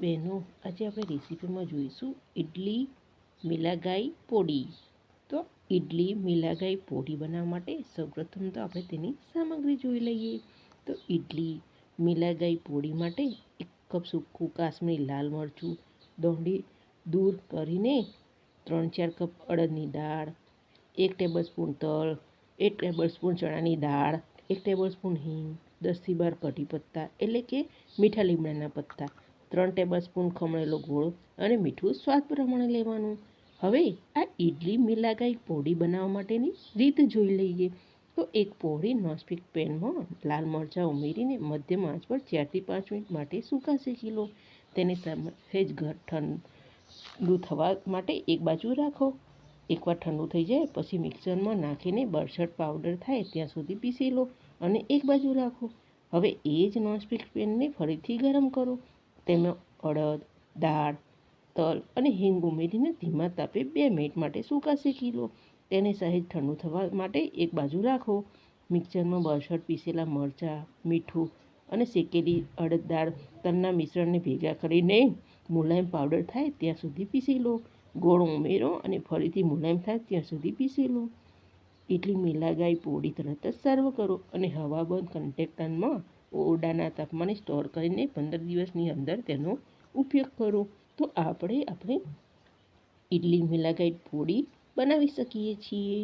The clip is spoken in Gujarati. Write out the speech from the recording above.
બહેનો, આજે આપણે રેસીપીમાં જોઈશું ઇડલી મિલાગાઈ પોડી. તો ઇડલી મિલાગાઈ પોડી બનાવવા માટે સૌપ્રથમ તો આપણે તેની સામગ્રી જોઈ લઈએ. તો ઇડલી મિલાગાઈ પોડી માટે એક કપ સૂકું કાશ્મીરી લાલ મરચું, દોંડી દૂર કરીને ત્રણ ચાર કપ અડદની દાળ, એક ટેબલસ્પૂન તલ, એક ટેબલસ્પૂન ચણાની દાળ, એક ટેબલસ્પૂન હિંગ, દસથી બાર કઢી પત્તા એટલે કે મીઠા લીમડાના પત્તા. ત્રણ ટેબલસ્પૂન ખમણેલો ગોળ અને મીઠું સ્વાદ પ્રમાણે લેવાનું. હવે આ ઇડલી મિલાગાઈ પોડી બનાવવા માટેની રીત જોઈ લઈએ. તો એક પોળી નોસ્પિક પેનમાં લાલ મરચાં ઉમેરીને મધ્યમ આંચ પર ચારથી પાંચ મિનિટ માટે સુકાશે કિલો. તેને સહેજ ઘર ઠંડુ થવા માટે એક બાજુ રાખો. એકવાર ઠંડુ થઈ જાય પછી મિક્સરમાં નાખીને બરછટ પાવડર થાય ત્યાં સુધી પીસી લો અને એક બાજુ રાખો. હવે એ જ નોનસ્ટિક પેનને ફરીથી ગરમ કરો. તેમાં અડદ, દાળ, તલ અને હિંગ ઉમેરીને ધીમા તાપે બે મિનિટ માટે સૂકા શેકી લો તેને સહેજ ઠંડુ થવા માટે એક બાજુ રાખો. મિક્સરમાં બરછટ પીસેલા મરચાં, મીઠું અને શેકેલી અડદ દાળ તલના મિશ્રણને ભેગા કરીને મુલાયમ પાવડર થાય ત્યાં સુધી પીસી લો. ગોળ ઉમેરો અને ફરીથી મુલાયમ થાય ત્યાં સુધી પીસી લો. ઇડલી મિલાગાઈ પોળી તરત જ સર્વ કરો અને હવાબંધ કન્ટેનરમાં ઓરડાના તાપમાને સ્ટોર કરીને પંદર દિવસની અંદર તેનો ઉપયોગ કરો. તો આપણે આપણે ઇડલી મિલાગાઈટ પોળી બનાવી શકીએ છીએ.